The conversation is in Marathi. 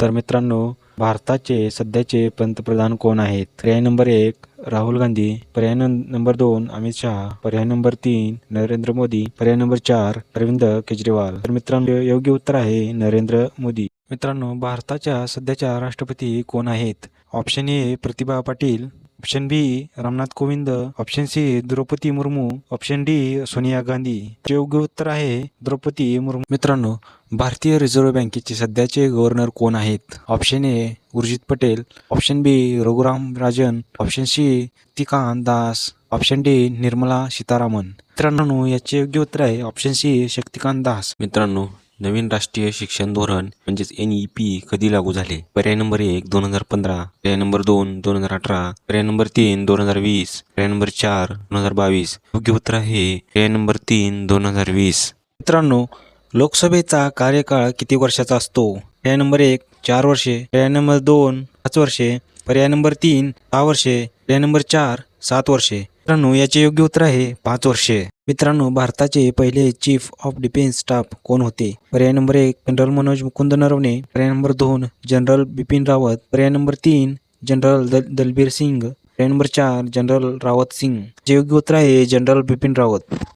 तर मित्रांनो भारताचे सध्याचे पंतप्रधान कोण आहेत? पर्याय नंबर एक राहुल गांधी. पर्याय नंबर दोन अमित शहा. पर्याय नंबर तीन नरेंद्र मोदी. पर्याय नंबर चार अरविंद केजरीवाल. तर मित्रांनो योग्य उत्तर आहे नरेंद्र मोदी. मित्रांनो भारताच्या सध्याच्या राष्ट्रपती कोण आहेत? Option A Pratibha Patil. Option B Ramnath Kovind option C Draupadi Murmu option D Sonia Gandhi योग्य उत्तर आहे द्रौपदी मुर्मू मित्रांनो भारतीय रिझर्व्ह बँकेचे सध्याचे गव्हर्नर कोण आहेत? Option A Urjit Patel option B Raghuram Rajan. Option C तिकांत Das option D Nirmala Sitharaman मित्रांनो याचे योग्य उत्तर आहे ऑप्शन सी शक्तिकांत दास मित्रांनो नवीन राष्ट्रीय शिक्षण धोरण म्हणजेच एन ई पी कधी लागू झाले? पर्याय नंबर एक दोन हजार पंधरा. पर्याय नंबर दोन दोन हजार अठरा. पर्याय नंबर तीन दोन हजार वीस. पर्याय नंबर चार दोन हजार बावीस. योग्य उत्तर आहे पर्याय नंबर तीन दोन हजार वीस. मित्रांनो लोकसभेचा कार्यकाळ किती वर्षाचा असतो? पर्याय नंबर एक चार वर्षे. पर्याय नंबर दोन पाच वर्षे. पर्याय नंबर तीन सहा वर्षे. पर्याय नंबर चार सात वर्षे. मित्रांनो याचे योग्य उत्तर आहे पाच वर्षे. मित्रांनो भारताचे पहिले चीफ ऑफ डिफेन्स स्टाफ कोण होते? पर्याय नंबर एक जनरल मनोज मुकुंद नरवणे. पर्याय नंबर दोन जनरल बिपिन रावत. पर्याय नंबर तीन जनरल दल दलबीर सिंग. पर्याय नंबर चार जनरल रावत सिंग. जे योग्य उत्तर आहे जनरल बिपिन रावत.